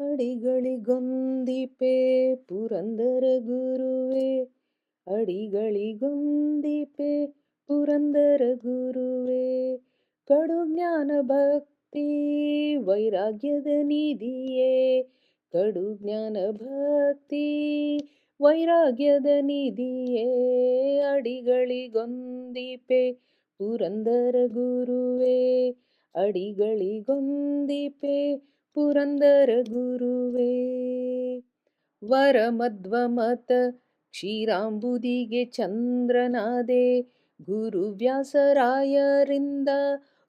ಅಡಿಗಳಿಗೊಂದಿಪೆ ಪುರಂದರ ಗುರುವೆ ಅಡಿಗಳಿಗೊಂದಿಪೆ ಪುರಂದರ ಗುರುವೆ ಕಡು ಜ್ಞಾನ ಭಕ್ತಿ ವೈರಾಗ್ಯದ ನಿಧಿಯೇ. ಕಡು ಜ್ಞಾನ ಭಕ್ತಿ ವೈರಾಗ್ಯದ ನಿಧಿಯೇ. ಅಡಿಗಳಿಗೊಂದಿಪೆ ಪುರಂದರ ಗುರುವೆ ಅಡಿಗಳಿಗೊಂದಿಪೆ ಪುರಂದರ ಗುರುವೇ. ವರಮಧ್ವಮತ ಕ್ಷೀರಾಂಬುದಿಗೆ ಚಂದ್ರನಾದೆ, ಗುರುವ್ಯಾಸರಾಯರಿಂದ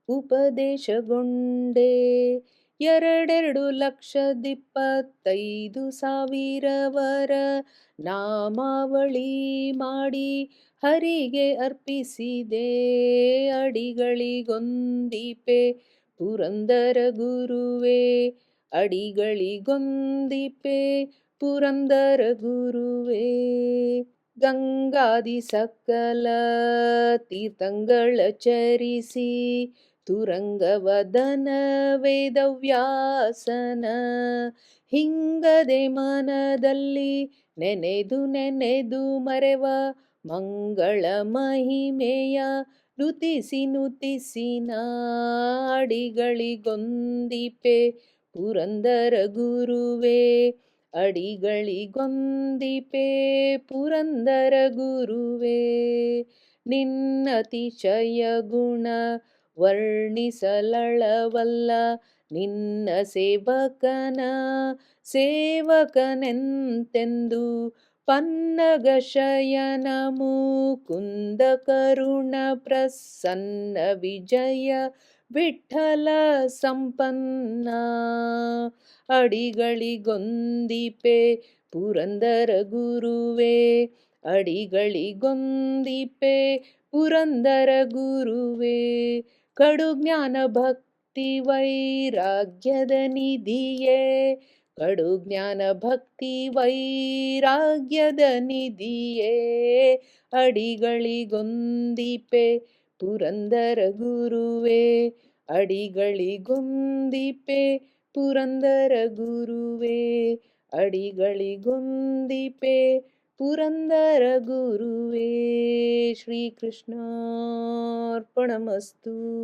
ಉಪದೇಶಗೊಂಡೆ. ಎರಡೆರಡು ಲಕ್ಷದಿಪ್ಪತ್ತೈದು ಸಾವಿರವರ ನಾಮಾವಳಿ ಮಾಡಿ ಹರಿಗೆ ಅರ್ಪಿಸಿದೆ. ಅಡಿಗಳಿಗೊಂದಿಪೆ ಪುರಂದರ ಗುರುವೇ ಅಡಿಗಳಿಗೊಂದಿಪೆ ಪುರಂದರ ಗುರುವೇ ಗಂಗಾದಿ ಸಕಲ ತೀರ್ಥಂಗಳ ಚರಿಸಿ, ತುರಂಗವದನ ವೇದವ್ಯಾಸನ. ಹಿಂಗದೆ ಮನದಲ್ಲಿ ನೆನೆದು ನೆನೆದು ಮರೆವ ಮಂಗಳ ಮಹಿಮೆಯ ನುತಿಸಿ ನುತಿಸಿ ನಾಡಿಗಳಿಗೊಂದಿಪೆ. ಪುರಂದರ ಗುರುವೇ, ಅಡಿಗಳಿಗೊಂದಿಪೆ. ಪುರಂದರ ಗುರುವೇ, ನಿನ್ನತಿಶಯ ಗುಣ ವರ್ಣಿಸಲಳವಲ್ಲ. ನಿನ್ನ ಸೇವಕನ ಸೇವಕನೆಂತೆಂದು पन्नगशयनमुकुन्द करुण अडिगळिगोन्दिपे विजय विठ्ठल सम्पन्ना अडिलिगोन्दिपे पुरन्दरगुरु अडिलिगोन्दिपे पुरन्दरगुरु कडुज्ञानभक्तिवैराग्यदनिधिये ಕಡು ಜ್ಞಾನ ಭಕ್ತಿ ವೈರಾಗ್ಯದ ನಿಧಿಯೇ. ಅಡಿಗಳಿಗೊಂದಿಪೆ ಪುರಂದರ ಗುರುವೇ. ಅಡಿಗಳಿಗೊಂದಿಪೆ ಪುರಂದರ ಗುರುವೇ. ಅಡಿಗಳಿಗೊಂದಿಪೆ ಪುರಂದರ ಗುರುವೇ. ಶ್ರೀಕೃಷ್ಣಾರ್ಪಣಮಸ್ತು.